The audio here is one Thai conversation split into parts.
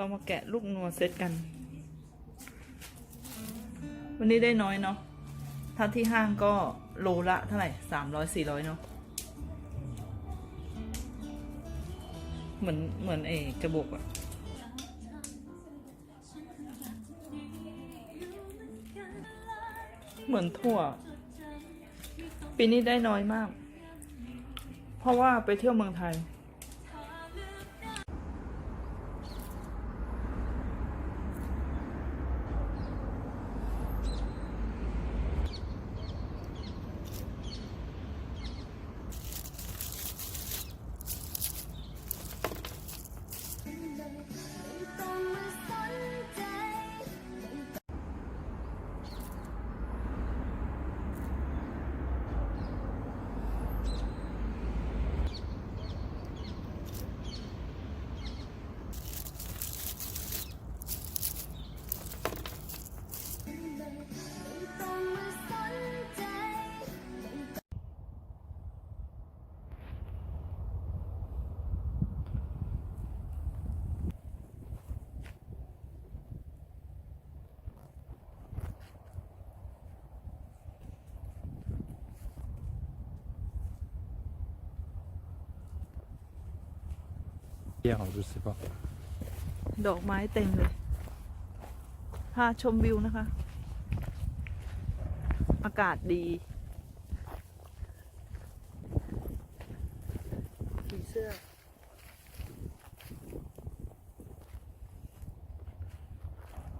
เรามาแกะลูกนัวเซตกัน วันนี้ได้น้อยเนาะ ถ้าที่ห้างก็โลละเท่าไหร่สามร้อยสี่ร้อยเนาะ เหมือนเหมือนเอกระบอกอะเหมือนถั่ว ปีนี้ได้น้อยมาก เพราะว่าไปเที่ยวเมืองไทย 也好，je sais pas。ดอกไม้เต็มเลย พาชมวิวนะคะ อากาศดีสีเสื้อ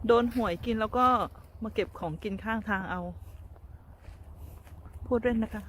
โดนหวยกินแล้วก็มาเก็บของกินข้างทางเอา พูดเล่นนะคะ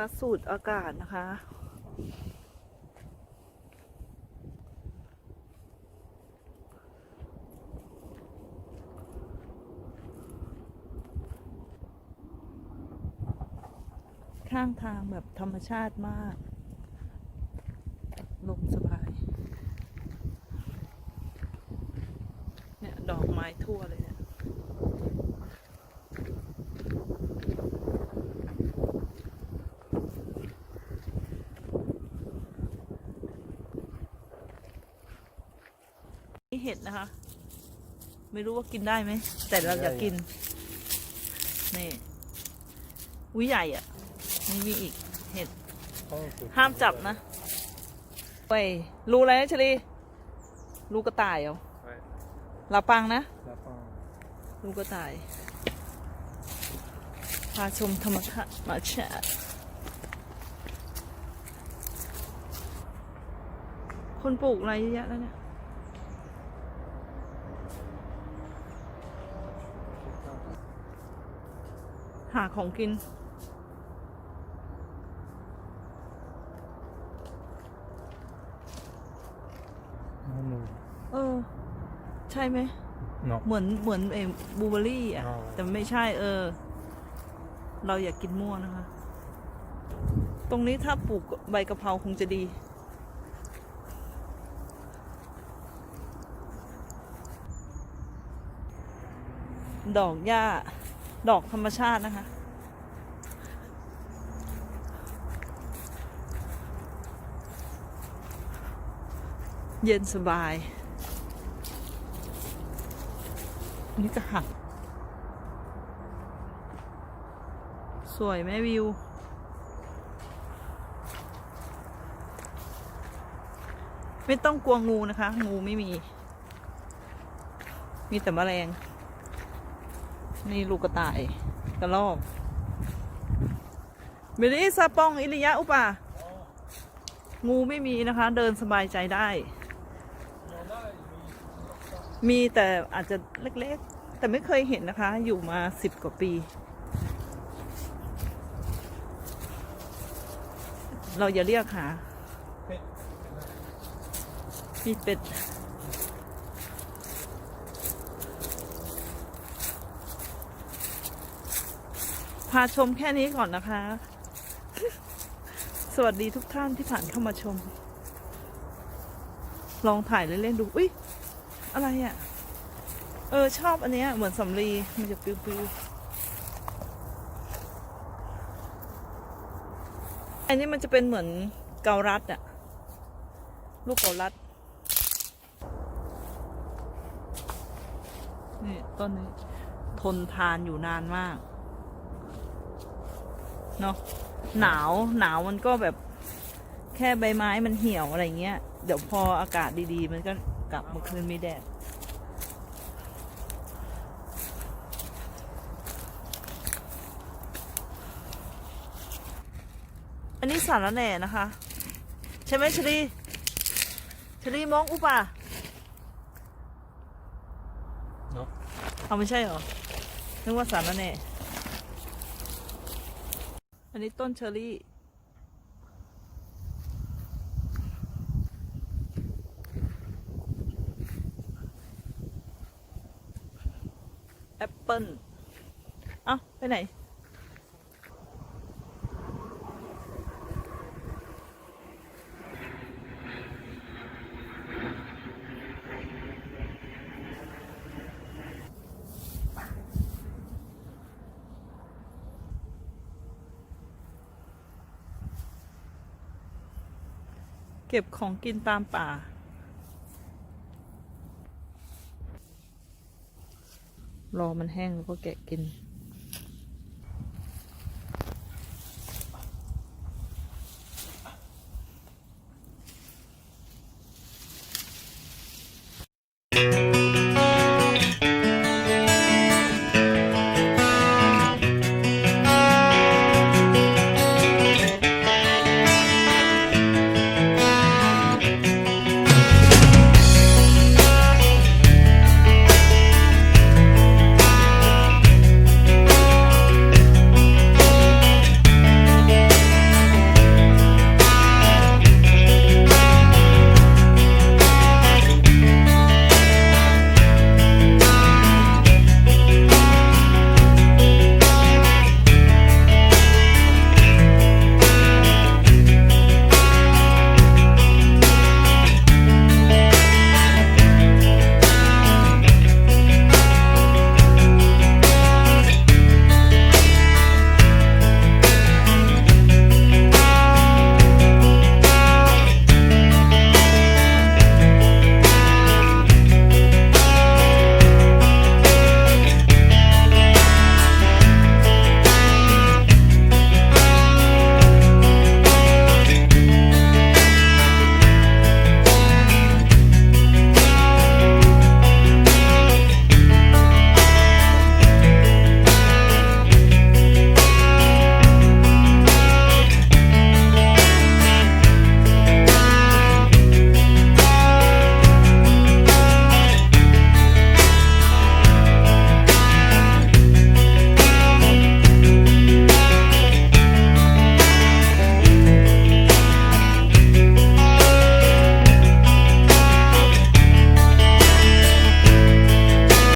มาสูดอากาศนะคะ ข้างทางแบบธรรมชาติมาก ลมสบาย เนี่ย ดอกไม้ทั่วเลย เนี่ยนี่เห็ดนะคะ ไม่รู้ว่ากินได้ไหม แต่เราอยากกิน นี่วิใหญ่อะนี่มีอีกเห็ด ห้ามจับนะไปรูอะไรนะชลีรูกระต่ายเหรอ Ouais. ลาปังนะ La fin. รูกระต่าย พาชมธรรมชาติมาชาติคนปลูกอะไรเยอะแยะแล้วเนี่ย ของกิน Non, non. เออ ใช่ไหม Non. เหมือนเหมือนเอบูเบอรี่อะ อ๋อ แต่ไม่ใช่เออ เราอยากกินมั่วนะคะ ตรงนี้ถ้าปลูกใบกะเพราคงจะดี ดอกหญ้า ดอกธรรมชาตินะคะ เย็นสบาย นี่ก็หัก สวยไหมวิว ไม่ต้องกลัวงูนะคะ งูไม่มี มีแต่แมลง นี่ลูกกระต่ายกระรอกเบลิซาปอง อิริยะอุปางูไม่มีนะคะ เดินสบายใจได้ มีแต่อาจจะเล็กๆ แต่ไม่เคยเห็นนะคะ อยู่มาสิบกว่าปี เราอย่าเรียกหามีเป็ดพาชมแค่นี้ก่อนนะคะ สวัสดีทุกท่านที่ผ่านเข้ามาชม ลองถ่ายเล่นๆดู อุ้ย อะไรอะ่ะ เออ ชอบอันเนี้ย เหมือนสำลี มันจะปิวๆอันนี้มันจะเป็นเหมือนเกาลัดอะลูกเกาลัด นี่ต้นนี้ ทนทานอยู่นานมาก เนาะหนาวหนาวมันก็แบบแค่ใบไม้มันเหี่ยวอะไรเงี้ย เดี๋ยวพออากาศดีๆ มันก็ กลับมาคืนมีแดดอันนี้สารแหน่นะคะ ใช่ไหมชลีชลีมองอุปะเนาะเอาไม่ใช่เหรอนึกว่าสารแหน่อันนี้ต้นเชอรี่ แอปเปิลเอ้าไปไหน เก็บของกินตามป่า รอมันแห้งแล้วก็แกะกิน